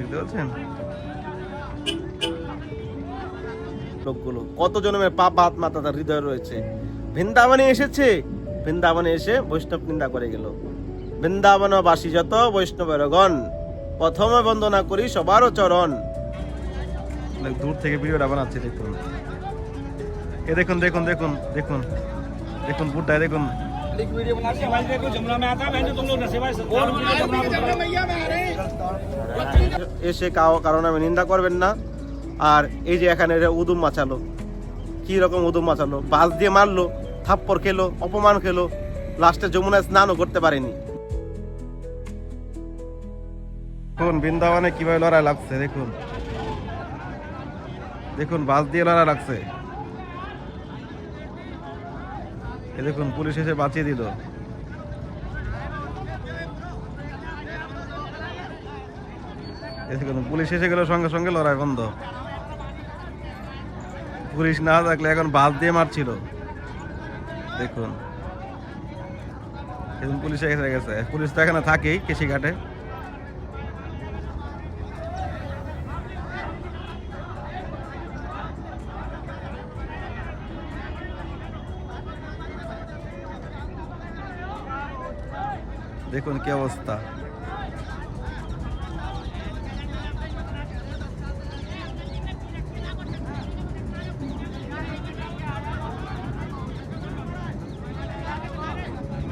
দেখতে পাচ্ছেন লোকগুলো। কত জন্মের পাপ হাত মাথা তার হৃদয় রয়েছে? বৃন্দাবনে এসেছে? বৃন্দাবনে এসে বৈষ্ণব নিন্দা করে গেল। বৃন্দাবনবাসী যত বৈষ্ণবেরগণ প্রথমে বন্দনা করি সবারও চরণ। দূর থেকে ভিডিওটা বানাচ্ছি দেখুন। এ দেখুন দেখুন দেখুন দেখুন। দেখুন বুটটায় দেখুন। एक वीडियो बना के हमारे देखो जमुना में आता है बहन तुम लोग नशेबा और वीडियो जमुना में बना এসে কাও কারণ আমি নিন্দা করবেন না আর এই যে এখানে এরা উদুম মাচালো কি রকম উদুম মাচালো বাস দিয়ে মারলো থাপ্পড় খেলো অপমান খেলো লাস্টে যমুনায় স্নানও করতে পারেনি দেখুন বৃন্দাবনে কিভাবে লড়াই লাগছে দেখুন দেখুন বাস দিয়ে লড়াই লাগছে এ দেখুন, পুলিশ এসে বাঁচিয়ে দিল। পুলিশ এসে গেল, সঙ্গে সঙ্গে লড়াই বন্ধ। পুলিশ না থাকলে এখন বাস দিয়ে মারছিল। দেখুন। এখন পুলিশ এসে গেছে। পুলিশ তো এখানে থাকেই কৃষিঘাটে দেখুন কি অবস্থা।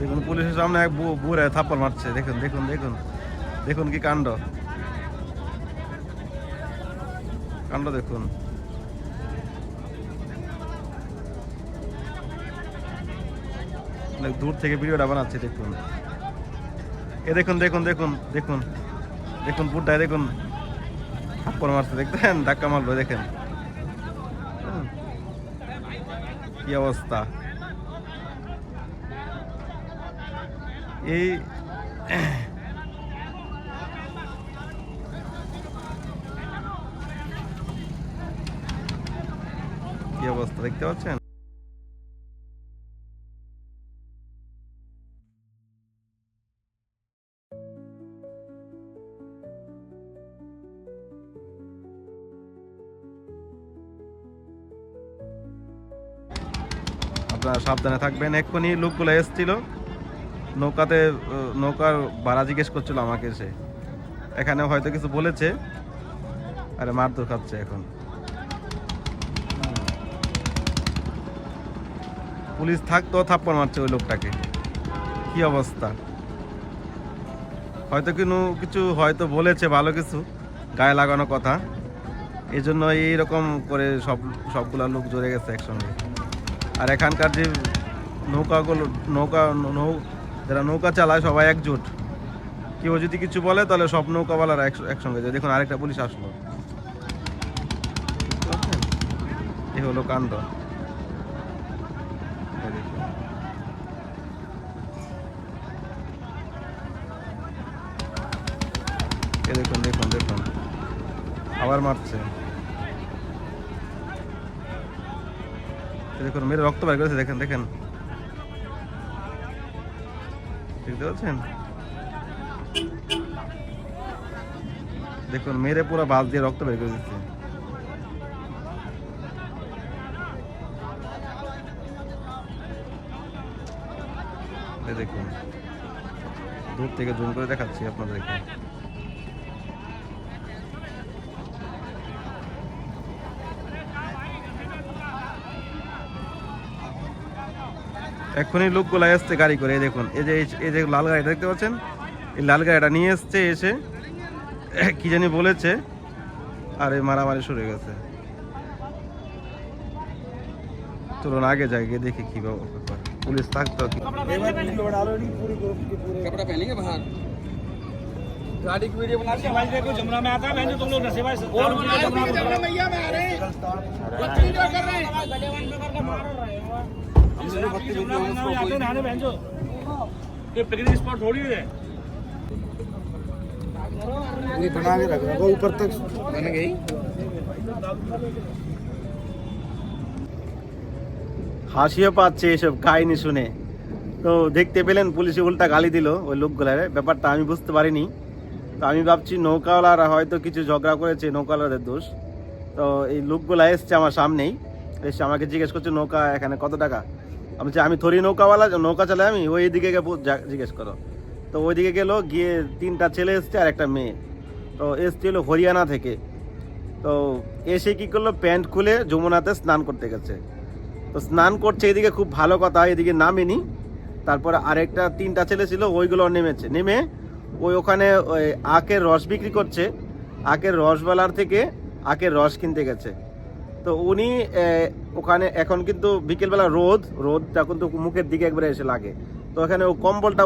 দেখুন, পুলিশের সামনে এক বুড়ে থাপ্পড় মারছে। দেখুন দেখুন দেখুন। দেখুন কি কাণ্ড। কাণ্ড দেখুন। দূর থেকে ভিডিওটা বানাচ্ছি, দেখুন। এ দেখুন দেখুন দেখুন দেখুন দেখুন বুটটায় দেখুন। থাপ্পড় মারছে দেখতেন ধাক্কা মারলো, দেখেন। কি অবস্থা? এই কি অবস্থা, দেখতে পাচ্ছেন? সাবধানে থাকবেন। এক্ষুনি লোকগুলো এসছিল। নৌকাতে নৌকার ভাড়া জিজ্ঞেস করছিল আমাকে এসে এখানে হয়তো কিছু বলেছে। আরে মারধর খাচ্ছে এখন। পুলিশ থাকতো, থাপ্পড় মারছে ওই লোকটাকে। কি অবস্থা? হয়তো কোনো কিছু হয়তো বলেছে, ভালো কিছু। গায়ে লাগানো কথা। এই জন্য এইরকম করে সব, সবগুলা লোক জড়ে গেছে একসঙ্গে। আর এখানকার যে নৌকাগুলো, নৌকা, নৌ, যারা নৌকা চালায় সবাই একজোট। কেউ যদি কিছু বলে, তাহলে সব নৌকাওয়ালারা এক- একসঙ্গে যায়। দেখুন, আরেকটা পুলিশ আসলো। এ হলো কাণ্ড। দেখুন দেখুন দেখুন। আবার মারছে। দেখুন মেরে রক্ত বের করেছে, দেখেন দেখেন। দেখতে পাচ্ছেন? দেখুন মেরে পুরো বাস দিয়ে রক্ত বের করে দিচ্ছে। দেখুন, দূর থেকে জুম করে দেখাচ্ছি আপনাদেরকে। এক্ষুনি লোকগুলো এসছে গাড়ি করে এই দেখুন এই যে এই যে লাল গাড়িটা দেখতে পাচ্ছেন এই লাল গাড়িটা নিয়ে এসছে এসে কি জানি বলেছে আর এই মারামারি শুরু হয়ে গেছে চলুন আগে যাই গিয়ে দেখি কি ব্যাপার পুলিশ থাকতো কি कपड़ा पहनेंगे बाहर गाड़ी की वीडियो बना के हमारे देखो जमुना में आता है बहन तुम लोग नशेबा और वीडियो जमुना में बना मैया में आ रहे हैं बच्चे वीडियो कर रहे हैं हम सिर्फ बत्ती जमुना में ना आते नहाने बहन जो ये पिकनिक स्पॉट थोड़ी है नहीं बना के रख वो ऊपर तक बन गई হাসিও পাচ্ছে এসব কাহিনী শুনে তো দেখতে পেলেন পুলিশে উল্টা গালি দিল ওই লোকগুলার ব্যাপারটা আমি বুঝতে পারিনি তো আমি ভাবছি নৌকাওয়ালারা হয়তো কিছু ঝগড়া করেছে নৌকাওয়ালাদের দোষ তো এই লোকগুলা এসছে আমার সামনেই এসে আমাকে জিজ্ঞেস করছে, নৌকা এখানে কত টাকা? আমি আমি থরি নৌকাওয়ালা, নৌকা চালাই আমি, ওই দিকে জিজ্ঞেস করো। তো ওইদিকে গেলো, গিয়ে তিনটা ছেলে এসছে আর একটা মেয়ে। তো এসছে হলো হরিয়ানা থেকে। তো এসে কি করল, প্যান্ট খুলে যমুনাতে স্নান করতে গেছে। তো স্নান করছে, এদিকে খুব ভালো কথা, এদিকে নামেনি। তারপরে আরেকটা তিনটা ছেলে ছিল, ওইগুলো নেমেছে। নেমে ওই ওখানে ওই আখের রস বিক্রি করছে। আখের রসবালার থেকে আখের রস কিনতে গেছে। তো উনি ওখানে এখন কিন্তু বিকেলবেলা রোদ রোদ রোদটা কিন্তু মুখের দিকে একবারে এসে লাগে। তো ওখানে ও কম্বলটা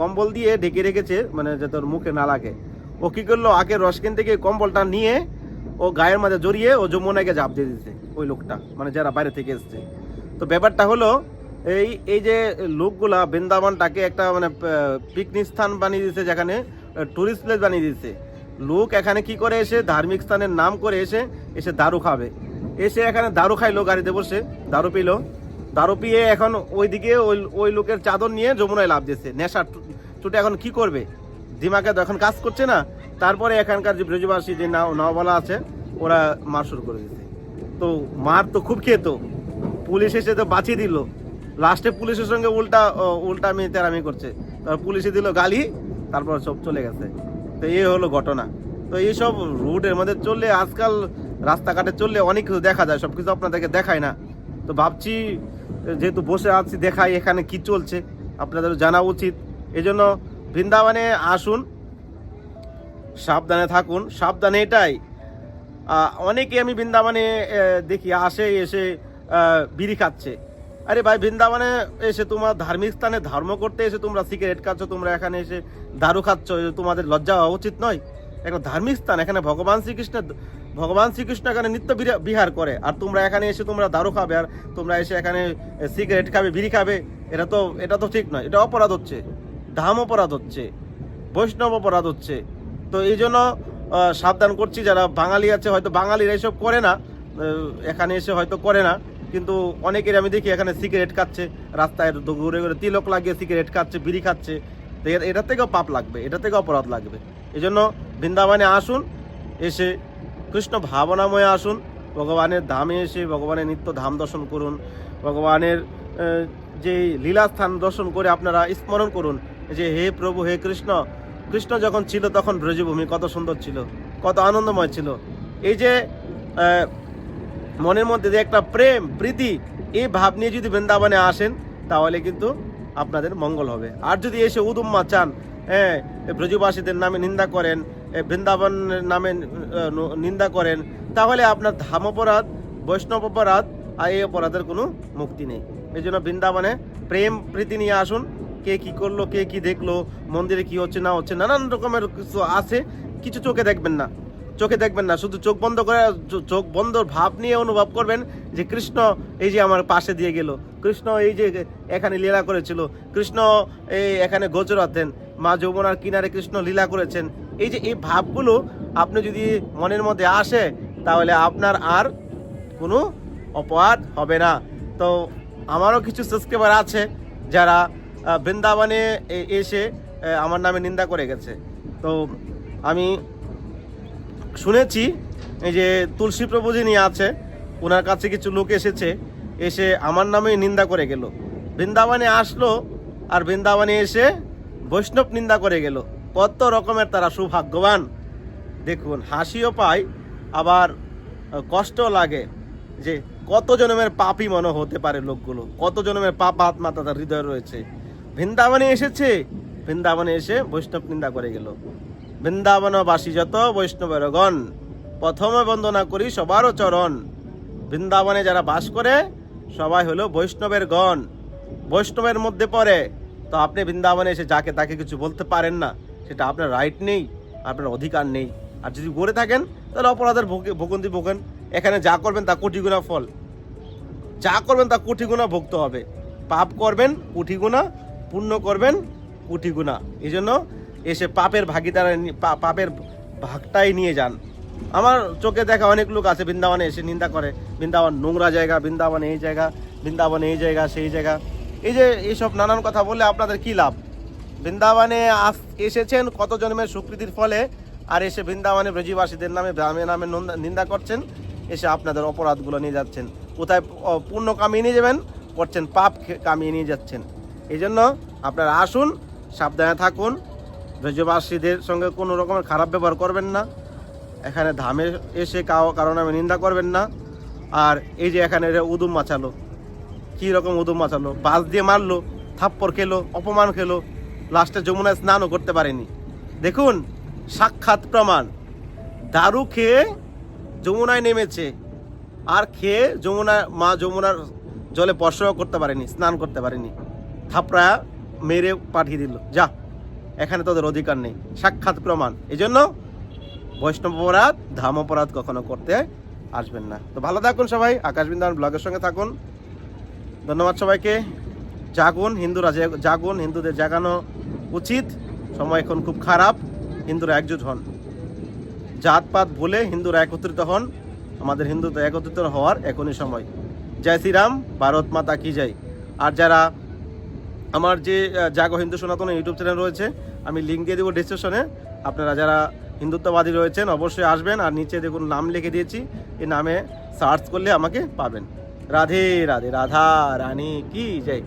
কম্বল দিয়ে ঢেকে রেখেছে মানে যে তোর মুখে না লাগে। ও কি করল আখের রস কিনতে গিয়ে কম্বলটা নিয়ে ও গায়ের মাঝে জড়িয়ে ও যমুনাকে ঝাঁপ দিয়ে দিচ্ছে ওই লোকটা মানে যারা বাইরে থেকে এসছে। তো ব্যাপারটা হলো, এই এই যে লোকগুলা বৃন্দাবনটাকে একটা মানে পিকনিক স্থান বানিয়ে দিয়েছে যেখানে টুরিস্ট প্লেস বানিয়ে দিয়েছে। লোক এখানে কি করে এসে ধার্মিক স্থানের নাম করে এসে এসে দারু খাবে। এসে এখানে দারু খাইলো, গাড়িতে বসে। দারু পিলো। দারু পিয়ে এখন ওইদিকে ওই ওই লোকের চাদর নিয়ে যমুনায় লাভ দিচ্ছে নেশা চুটে এখন কি করবে? দিমাগে তো এখন কাজ করছে না। তারপরে এখানকার যে ব্রজবাসী, যে নাও নাওবালা আছে, ওরা মার শুরু করে দিচ্ছে তো মার তো খুব খেত। পুলিশ এসে তো বাঁচিয়ে দিল। লাস্টে পুলিশের সঙ্গে উল্টা উল্টা আমি তেরামি করছে। তারপর পুলিশে দিল গালি, তারপর সব চলে গেছে। তো এই হলো ঘটনা। তো এইসব রুটের মধ্যে চললে আজকাল রাস্তাঘাটে চললে অনেক কিছু দেখা যায়, সব কিছু আপনাদেরকে দেখায় না। তো ভাবছি, যেহেতু বসে আছি, দেখাই এখানে কি চলছে আপনাদের জানা উচিত। এজন্য বৃন্দাবনে আসুন, সাবধানে থাকুন। সাবধানে এটাই অনেকে আমি বৃন্দাবনে দেখি আসে, এসে বিড়ি খাচ্ছে। আরে ভাই, বৃন্দাবনে এসে তোমার ধার্মিক স্থানে ধর্ম করতে এসে তোমরা সিগারেট খাচ্ছ, তোমরা এখানে এসে দারু খাচ্ছ তোমাদের লজ্জা হওয়া উচিত নয়। একটা ধার্মিক স্থান, এখানে ভগবান শ্রীকৃষ্ণ ভগবান শ্রীকৃষ্ণ এখানে নিত্য বিহার করে। আর তোমরা এখানে এসে তোমরা দারু খাবে, আর তোমরা এসে এখানে সিগারেট খাবে, বিড়ি খাবে, এটা তো এটা তো ঠিক নয়। এটা অপরাধ হচ্ছে। ধাম অপরাধ হচ্ছে। বৈষ্ণব অপরাধ হচ্ছে। তো এই জন্য সাবধান করছি। যারা বাঙালি আছে, হয়তো বাঙালিরা এসব করে না এখানে এসে হয়তো করে না। কিন্তু অনেকের আমি দেখি এখানে সিগারেট খাচ্ছে, রাস্তায় ঘুরে ঘুরে তিলক লাগিয়ে সিগারেট খাচ্ছে, বিড়ি খাচ্ছে। তো এটা থেকেও পাপ লাগবে এটা থেকে অপরাধ লাগবে। এই জন্য বৃন্দাবনে আসুন, এসে কৃষ্ণ ভাবনাময় আসুন ভগবানের ধামে এসে ভগবানের নিত্য ধাম দর্শন করুন ভগবানের যে লীলাস্থান দর্শন করে আপনারা স্মরণ করুন যে হে প্রভু হে কৃষ্ণ কৃষ্ণ যখন ছিল তখন ব্রজভূমি কত সুন্দর ছিল কত আনন্দময় ছিল এই যে মনের মধ্যে যে একটা প্রেম, প্রীতি, এই ভাব নিয়ে যদি বৃন্দাবনে আসেন, তাহলে কিন্তু আপনাদের মঙ্গল হবে। আর যদি এসে উদুম্মা চান হ্যাঁ ব্রজবাসীদের নামে নিন্দা করেন এ বৃন্দাবনের নামে নিন্দা করেন, তাহলে আপনার ধাম অপরাধ, বৈষ্ণব অপরাধ আর এই অপরাধের কোনো মুক্তি নেই। এই জন্য বৃন্দাবনে প্রেম প্রীতি নিয়ে আসুন, কে কি করল, কে কি দেখল, মন্দিরে কি হচ্ছে, না হচ্ছে, নানান রকমের কিছু আছে, কিছু চোখে দেখবেন না। চোখে দেখবেন না, শুধু চোখ বন্ধ করে চোখ বন্ধ ভাব নিয়ে অনুভব করবেন যে কৃষ্ণ এই যে আমার পাশে দিয়ে গেল, কৃষ্ণ এই যে এখানে লীলা করেছিল, কৃষ্ণ এই এখানে গোচরাতেন মা যমুনার কিনারে কৃষ্ণ লীলা করেছেন। এই যে এই ভাবগুলো আপনি যদি মনের মধ্যে আসে, তাহলে আপনার আর কোনো অপরাধ হবে না। তো আমারও কিছু সাবস্ক্রাইবার আছে যারা বৃন্দাবনে এসে আমার নামে নিন্দা করে গেছে। তো আমি শুনেছি, এই যে তুলসী প্রভু যিনি আছে ওনার কাছে কিছু লোক এসেছে, এসে আমার নামে নিন্দা করে গেল। বৃন্দাবনে আসলো, আর বৃন্দাবনে এসে বৈষ্ণব নিন্দা করে গেল। কত রকমের তারা সৌভাগ্যবান। দেখুন হাসিও পায় আবার আহ, কষ্টও লাগে যে কত জনমের পাপই মনে হতে পারে লোকগুলো। কত জনমের পাপ আত্মা তাদের হৃদয় রয়েছে। বৃন্দাবনে এসেছে। বৃন্দাবনে এসে বৈষ্ণব নিন্দা করে গেল। বৃন্দাবনবাসী যত বৈষ্ণবের গণ প্রথমে বন্দনা করি সবারও চরণ। বৃন্দাবনে যারা বাস করে সবাই হলো বৈষ্ণবের গণ। বৈষ্ণবের মধ্যে পড়ে তো আপনি বৃন্দাবনে এসে যাকে তাকে কিছু বলতে পারেন না, সেটা আপনার রাইট নেই, আপনার অধিকার নেই। আর যদি করে থাকেন, তাহলে অপরাধের ভোগন্তি ভোগেন। এখানে যা করবেন তা কোটি গুণা ফল। যা করবেন তা কোটি গুণা ভুগতে হবে। পাপ করবেন, কোটি গুণা, পুণ্য করবেন, কোটি গুণা। এই জন্য এসে পাপের ভাগিদারা পাপের ভাগটাই নিয়ে যান। আমার চোখে দেখা অনেক লোক আছে বৃন্দাবনে এসে নিন্দা করে। বৃন্দাবন নোংরা জায়গা, বৃন্দাবন এই জায়গা, বৃন্দাবন এই জায়গা, সেই জায়গা। এই যে এইসব নানান কথা বললে আপনাদের কি লাভ? বৃন্দাবনে এসেছেন কত জন্মের সুকৃতির ফলে? আর এসে বৃন্দাবনে ব্রজীবাসীদের নামে নামে নামে নন্দা- করছেন, এসে আপনাদের অপরাধগুলো নিয়ে যাচ্ছেন। কোথায় প- পুণ্য কামিয়ে নিয়ে যাবেন, করছেন পাপ কামিয়ে নিয়ে যাচ্ছেন। এই জন্য আপনারা আসুন, সাবধানে থাকুন, ব্রজবাসীদের সঙ্গে কোনো রকমের খারাপ ব্যবহার করবেন না। এখানে ধামে এসে কারও নামে নিন্দা করবেন না। আর এই যে এখানে উদুম মাচালো কী রকম উদুম মাচালো বাস দিয়ে মারলো, থাপ্পড় খেলো, অপমান খেলো, লাস্টে যমুনায় স্নানও করতে পারেনি। দেখুন, সাক্ষাৎ প্রমাণ। দারু খেয়ে যমুনায় নেমেছে, আর খেয়ে যমুনা, মা যমুনার জলে স্পর্শও করতে পারেনি, স্নান করতে পারেনি। থাপড়া মেরে পাঠিয়ে দিল। যা, এখানে তোদের অধিকার নেই। সাক্ষাৎ প্রমাণ। এই জন্য বৈষ্ণব অপরাধ, ধাম অপরাধ কখনো করতে আসবেন না। তো ভালো থাকুন সবাই। আকাশ ব্লগের সঙ্গে থাকুন। ধন্যবাদ সবাইকে। জাগুন, হিন্দুরা জাগুন, হিন্দুদের জাগানো উচিত। সময় এখন খুব খারাপ, হিন্দুরা একজুট হন। জাতপাত ভুলে হিন্দুরা একত্রিত হন। আমাদের হিন্দুতে একত্রিত হওয়ার এখনই সময়। জয় শ্রীরাম, ভারত মাতা কি জয়। আর যারা আমার যে জাগো হিন্দু সনাতন ইউটিউব চ্যানেল রয়েছে, আমি লিঙ্ক দিয়ে দেবো ডিসক্রিপশনে আপনারা যারা হিন্দুত্ববাদী রয়েছেন, অবশ্যই আসবেন। আর নিচে দেখুন নাম লিখে দিয়েছি। এই নামে সার্চ করলে আমাকে পাবেন। राधे राधे, राधा, रानी की जय।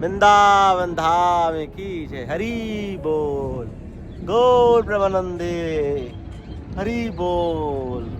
वृंदावन धाम की जय। हरि बोल। गौर प्रमानंदे हरि बोल।